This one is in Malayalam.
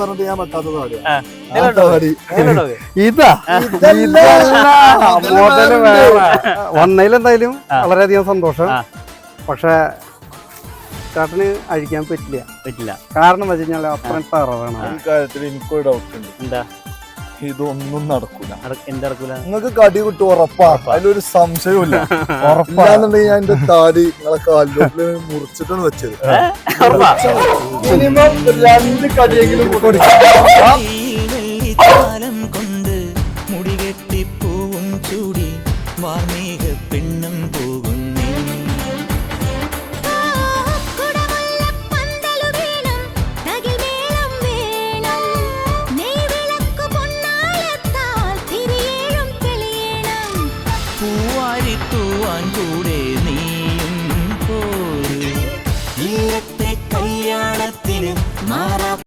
പറഞ്ഞിട്ട് ഞാൻ? ഇതാ. മോഡൽ വേറെ. വന്നതിൽ എന്തായാലും ആ. വളരെയധികം സന്തോഷം. പക്ഷെ ചേട്ടന് അഴിക്കാൻ പറ്റില്ല. പറ്റില്ല. കാരണം വെച്ച് കഴിഞ്ഞാൽ അത്രയും തറവാണ്. ഈ കാര്യത്തിൽ എനിക്കൊരു ഡൗട്ട് ഉണ്ട്. എന്താ? ഇതൊന്നും നടക്കൂല. എന്ത് നടക്കൂല? നിങ്ങൾക്ക് കടി കിട്ടും ഉറപ്പാ. അതിലൊരു സംശയമില്ല ഉറപ്പാണെന്നുണ്ടെങ്കിൽ ഞാൻ എന്റെ താടി നിങ്ങളെ കാലിലോട്ട് മുറിച്ചിട്ടാണ് വെച്ചത്. മിനിമം രണ്ട് കടിയെങ്കിലും കൊടുക്കും. കൊണ്ട് മുടികെട്ടി പൂവും ചൂടി വാർമേക പെണ്ണും പോകും പ്രാർത്ഥിക്കുവാൻ കൂടെ